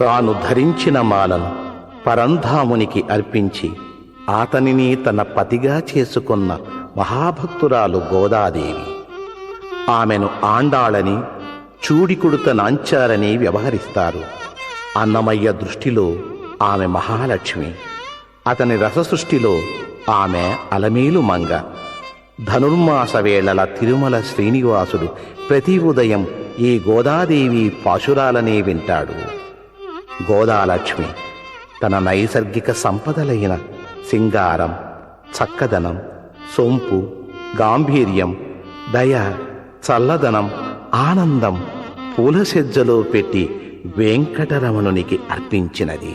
తాను ధరించిన మాలను పరంధామునికి అర్పించి అతనిని తన పతిగా చేసుకున్న మహాభక్తురాలు గోదాదేవి. ఆమెను ఆండాళని చూడికుడుత నాంచారని వ్యవహరిస్తారు. అన్నమయ్య దృష్టిలో ఆమె మహాలక్ష్మి. అతని రససృష్టిలో ఆమె అలమేలు మంగ. ధనుర్మాస వేళల తిరుమల శ్రీనివాసుడు ప్రతి ఉదయం ఈ గోదాదేవి పాశురాలనే వింటాడు. గోదాలక్ష్మి తన నైసర్గిక సంపదలైన సింగారం చక్కదనం సొంపు గాంభీర్యం దయ చల్లదనం ఆనందం పూల సెజ్జలో పెట్టి వెంకటరమణునికి అర్పించినది.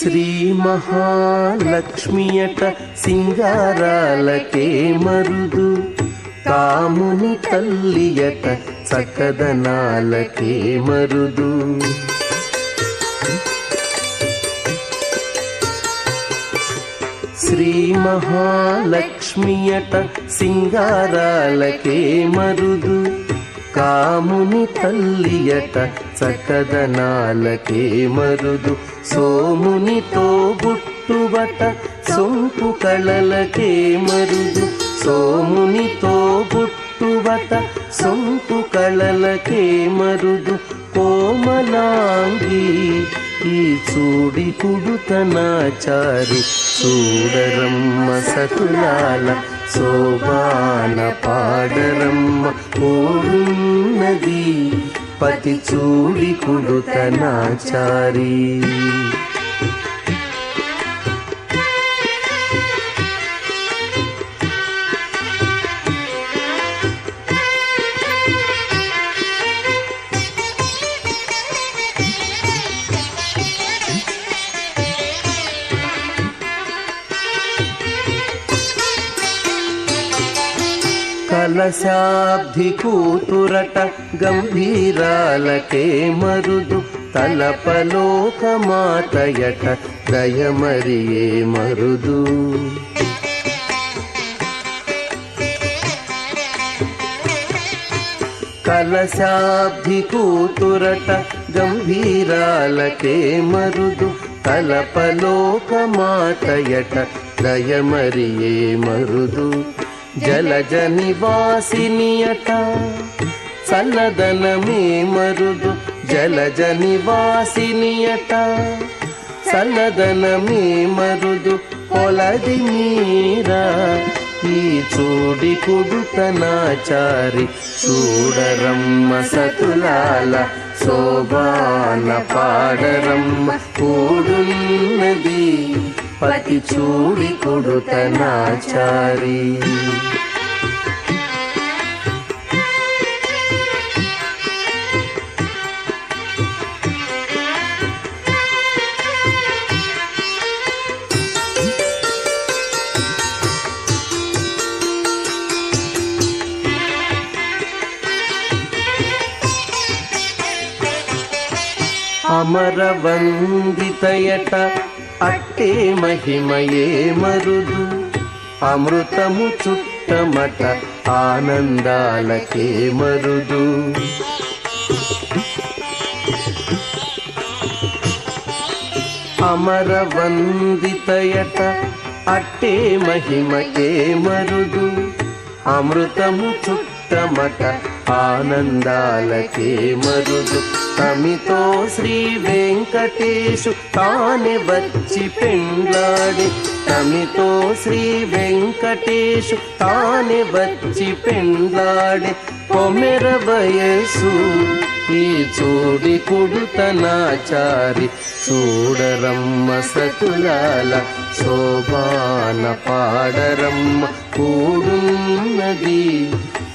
శ్రీ మహాలక్ష్మియట సింగారాలకే మరుదు. కాముని తల్లియట చక్కదనాలకే మరుదు. శ్రీ మహాలక్ష్మియట సింగారాలకే మరుదు. కాముని తల్లియట చకదనాలకే మరుదు. సోమునితో బుట్టువట సొంపు కళలకే మరుదు. సోమునితో బుట్టువట సొంపు కళలకే మరుదు. కోమలాంగి ఈ చూడి కుడుతనాచారి చూడరమ్మ సతులాల శోభాన పాడరమ్మ కూడున్నది పతి చూడి కుడుతనాచారి కలశాబ్ది కూతురట గంభీరాలకే మరుదు తలపలోక మాతయట దయమరియే మరుదు. కలశాబ్ది కూతురట గంభీరాలకే మరుదు తలపలోక మాతయట దయమరియే మరుదు. జలజ నివాసినియట చల్లదనమే మరుదు. జలజ నివాసినియట చల్లదనమే మరుదు. పొలది మీరా ఈ చూడి కుడుతనాచారి చూడరమ్మ సతులాల శోభాన పాడరమ్మ. కూడున్నది పతి చూడి కొడుతనాచారి అమర అమరవందితయట అట్టే మహిమయే మరుదు. అమృతము చుట్టమట ఆనందాలకే మరుదు. అమర వందితయట అట్టే మహిమకే మరుదు. అమృతము చుట్టమట ఆనందాలకే మరుదు. అమితో శ్రీ వెంకటేశు తానే వచ్చి పెండ్లాడి. తమితో శ్రీ వెంకటేశు తానే వచ్చి పెండ్లాడి. కొమెర వయసు ఈ చూడి కుడుతనాచారి. చూడరమ్మ సతులాల శోభాన పాడరమ్మ కూడున్నది.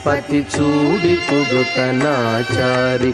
పతి చూడి కుడుతనాచారి.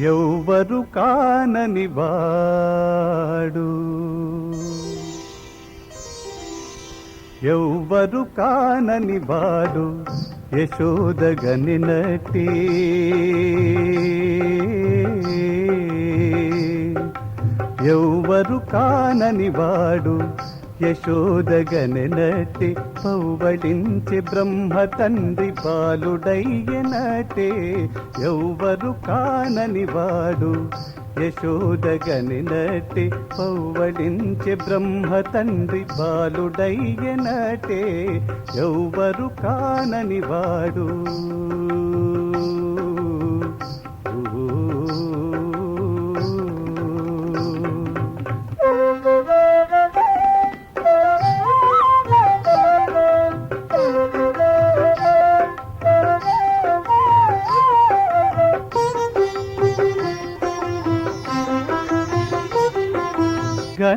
ఎవరు కానని వాడు. ఎవ్వరు కానని వాడు యశోదగని నటి ఎవ్వరు కానని వాడు యశోదగనటి పౌవడించి బ్రహ్మ తండ్రి బాలుడయ్యనటే ఎవ్వరు కానని వాడు యశోదగనినటి పౌవడించి బ్రహ్మ తండ్రి బాలుడయ్యనటే ఎవ్వరు కానని వాడు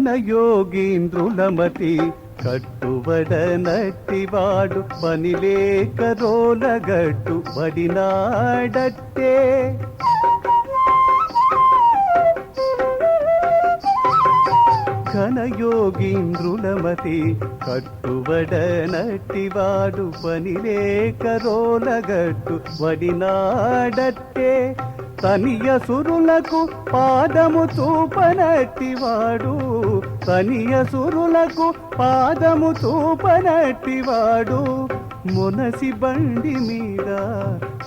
ఘనయోగీంద్రులమతి కట్టుబడ నట్టివాడు పనిలేక రోలగట్టు వడినాడట్టే ఘనయోగీంద్రులమతి కట్టుబడ నట్టివాడు పనిలేక రోలగట్టు వడినాడట్టే తనియసురులకు పాదము చూపనట్టివాడు తనియసురులకు పాదము చూపనట్టివాడు మునసి బండి మీద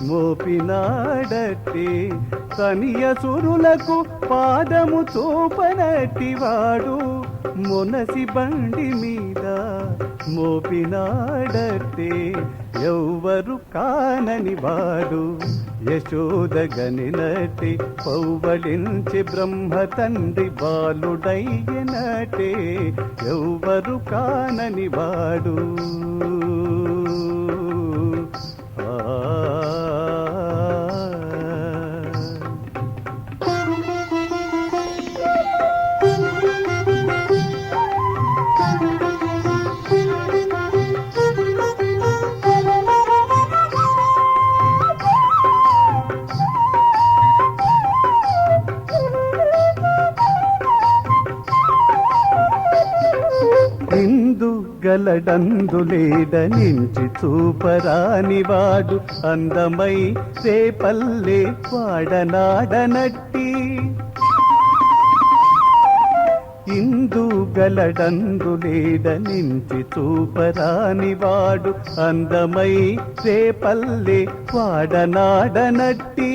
మోపినాడట్టి తనియ సురులకు పాదము చూపనట్టివాడు మునసి బండి మీద మోపినాడట్టే ఎవ్వరు కానని వాడు. యశోదగనినటి పౌవళించి బ్రహ్మ తండ్రి బాలుడయ్యనటే ఎవ్వరు కానని వాడు. 嗯 వెలడందు లేడనించి చూపరాని వాడు అందమై రేపల్లె వాడనాడనట్టి. ఇందు గలడందు లేడనించి చూపరాని వాడు అందమై రేపల్లె వాడనాడనట్టి.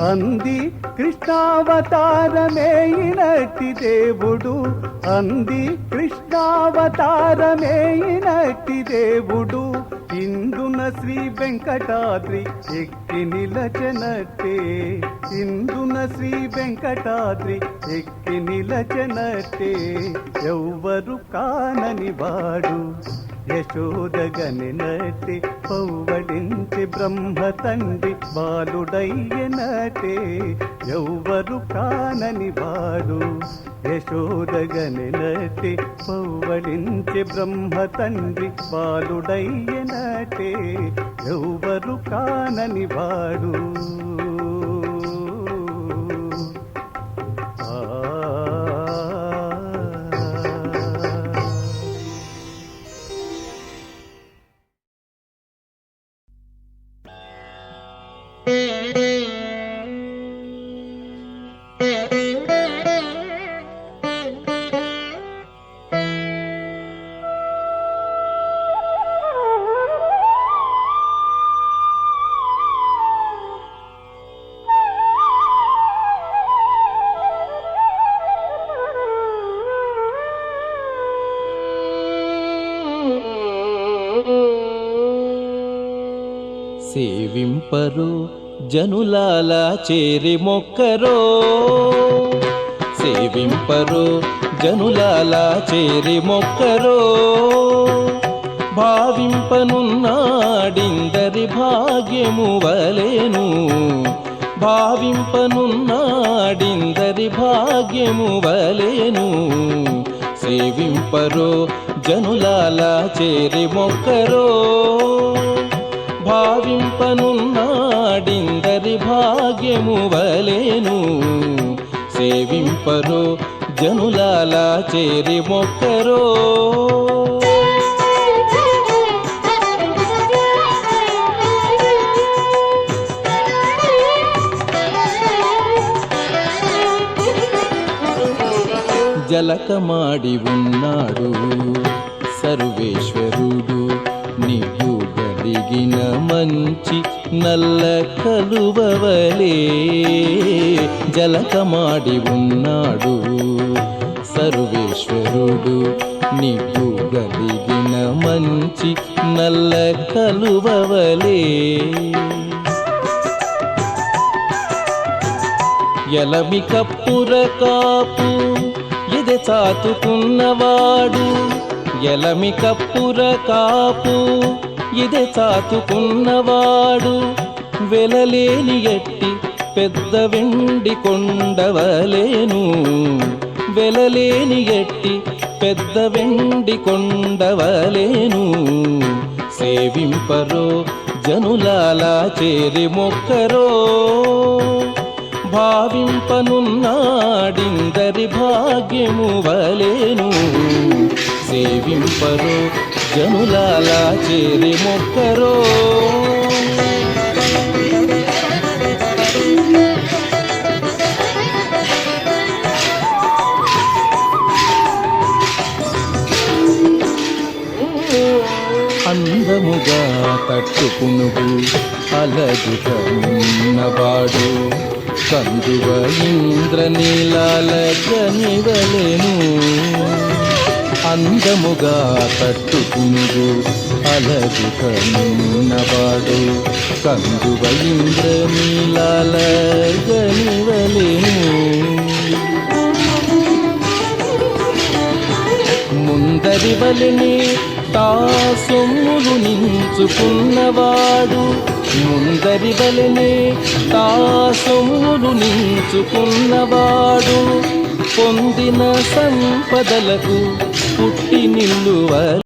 అంది కృష్ణావతారమేయినట్టి దేవుడు. అంది కృష్ణావతారమేయినట్టి దేవుడు. ఇందున శ్రీ వెంకటాద్రి ఎక్కి నిలచనట్టే. ఇందున శ్రీ వెంకటాద్రి ఎక్కి నిలచనట్టే. ఎవ్వరు కానని వాడు యశోదగని నటి పౌవడించి బ్రహ్మ తండ్రి బాలుడయ్యనటే ఎవ్వరు కానని వాడు. యశోదగని నటి పౌవడించి బ్రహ్మ తండ్రి బాలుడయ్యనటే ఎవ్వరు కానని వాడు. సేవింపరు జనులాల చేరి మొక్కరో. సేవింపరు జనులాల చేరి మొక్కరో. భావింపనున్నాడిందరి భాగ్యము వలేను. భావింపనున్నాడిందరి భాగ్యము వలేను. సేవింపరో జనులాల చేరి మొక్కరో భావింపనున్నాడిందరి భాగ్యము వలేను. సేవింపరో జనులాల చేరి మొక్కరో జలకమాడి ఉన్నాడు. సర్వేశ్వరుడు నీవు గడిగిన మంచి నల్ల కలువవలే. జలకమాడి ఉన్నాడు. సర్వేశ్వరుడు నీవు గడిగిన మంచి నల్ల కలువవలే. ఎలమి కప్పుర కాపు చాతుకున్నవాడు ఎలమి కప్పుర కాపు ఇదే చాతుకున్నవాడు. వెలలేని ఎట్టి పెద్ద వెండి కొండవలేను. వెలలేని ఎట్టి పెద్ద వెండి కొండవలేను. సేవింపరో జనులాలా చేరి మొక్కరో. భావింపనున్నాడిందరి భాగ్యము వలేను. సేవింపరో జనులాలా చేరి మొక్కరో. అందముగా తట్టుకునుగు అలజుగా ఉన్నవాడు కందువ ఇంద్ర నీలాల గనివలెను అందముగా తట్టుకుందు అలగు కన్నవాడు కందువ ఇంద్ర నీలాల గనివలెను ముందరి వలిని తా సొమ్ములు నించుకున్నవాడు. ముందరి వలిని తా సొమ్ములు నించుకున్నవాడు పొందిన సంపదలకు పుట్టి నిల్లువ